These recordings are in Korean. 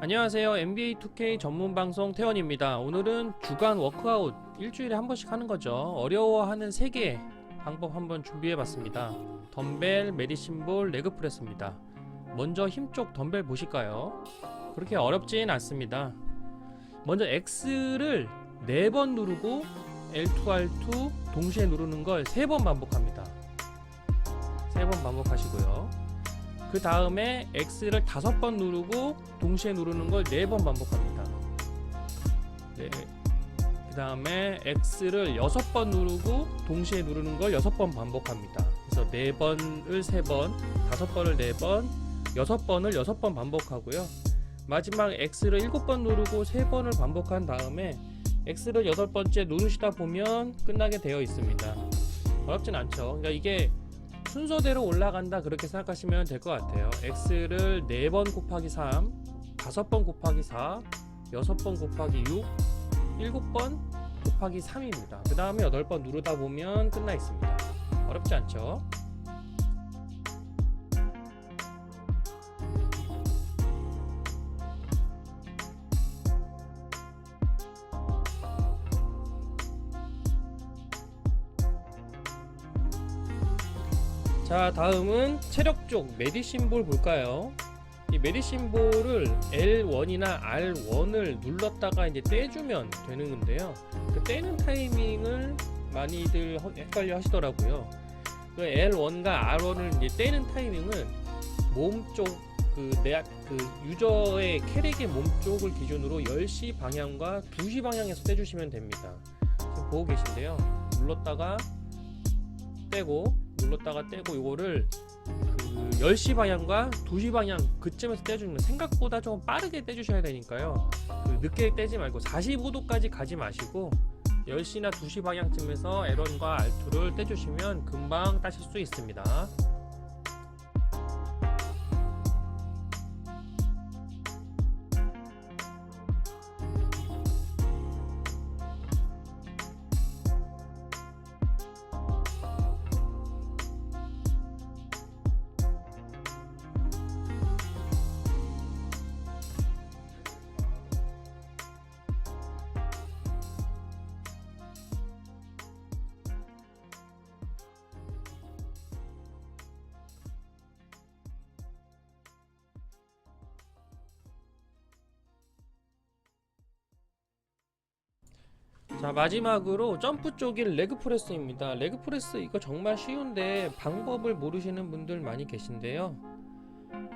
안녕하세요. NBA 2K 전문 방송 태원입니다. 오늘은 주간 워크아웃 일주일에 한 번씩 하는 거죠. 어려워하는 3개 방법 한번 준비해 봤습니다. 덤벨, 메디심볼, 레그프레스입니다. 먼저 힘 쪽 덤벨 보실까요? 그렇게 어렵진 않습니다. 먼저 X를 4번 누르고 L2R2 동시에 누르는 걸 3번 반복합니다. 3번 반복하시고요. 그 다음에 X를 다섯 번 누르고 동시에 누르는 걸 네 번 반복합니다. 네. 그 다음에 X를 여섯 번 누르고 동시에 누르는 걸 여섯 번 반복합니다. 그래서 네 번을 세 번, 다섯 번을 네 번, 여섯 번을 여섯 번 반복하고요. 마지막 X를 일곱 번 누르고 세 번을 반복한 다음에 X를 여덟 번째 누르시다 보면 끝나게 되어 있습니다. 어렵진 않죠. 그러니까 이게 순서대로 올라간다 그렇게 생각하시면 될 것 같아요. x를 4번 곱하기 3, 5번 곱하기 4, 6번 곱하기 6, 7번 곱하기 3입니다. 그 다음에 8번 누르다 보면 끝나 있습니다. 어렵지 않죠? 자 다음은 체력 쪽 메디신볼 볼까요? 이 메디신볼을 L1이나 R1을 눌렀다가 이제 떼주면 되는 건데요. 그 떼는 타이밍을 많이들 허- 헷갈려 하시더라고요. 그 L1과 R1을 이제 떼는 타이밍은 몸쪽그 그 유저의 캐릭의 몸 쪽을 기준으로 10시 방향과 2시 방향에서 떼주시면 됩니다. 지금 보고 계신데요. 눌렀다가 떼고 눌렀다가 떼고 이거를 그 10시 방향과 2시 방향 그쯤에서 떼주는 거 생각보다 좀 빠르게 떼주셔야 되니까요. 그 늦게 떼지 말고 45도까지 가지 마시고 10시나 2시 방향쯤에서 L1과 R2를 떼주시면 금방 따실 수 있습니다 자 마지막으로 점프 쪽인 레그 프레스입니다. 레그 프레스 이거 정말 쉬운데 방법을 모르시는 분들 많이 계신데요.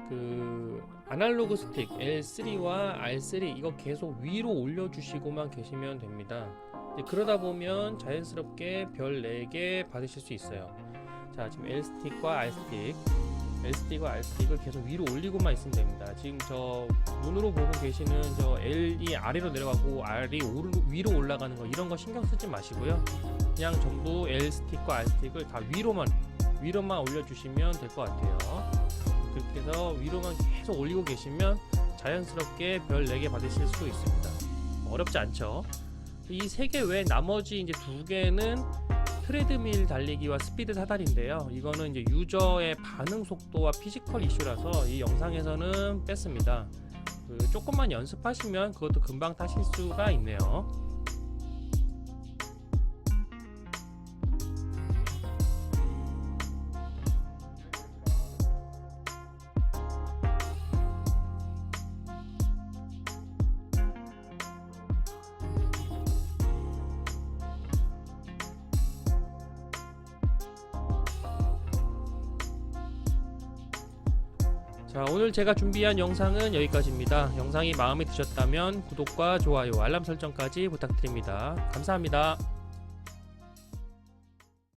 그 아날로그 스틱 L3와 R3 이거 계속 위로 올려주시고만 계시면 됩니다. 그러다 보면 자연스럽게 별 4개 받으실 수 있어요. 자 지금 L 스틱과 R 스틱 L스틱과 R스틱을 계속 위로 올리고만 있으면 됩니다. 지금 저 눈으로 보고 계시는 저 L이 아래로 내려가고 R이 오르, 위로 올라가는 거 이런 거 신경 쓰지 마시고요. 그냥 전부 L스틱과 R스틱을 다 위로만 위로만 올려주시면 될 것 같아요. 그렇게 해서 위로만 계속 올리고 계시면 자연스럽게 별 4개 받으실 수 있습니다. 어렵지 않죠? 이세개 외에 나머지 이제 두 개는 트레드밀 달리기와 스피드 사다리인데요. 이거는 이제 유저의 반응 속도와 피지컬 이슈라서 이 영상에서는 뺐습니다. 그 조금만 연습하시면 그것도 금방 타실 수가 있네요. 자 오늘 제가 준비한 영상은 여기까지입니다. 영상이 마음에 드셨다면 구독과 좋아요, 알람 설정까지 부탁드립니다. 감사합니다.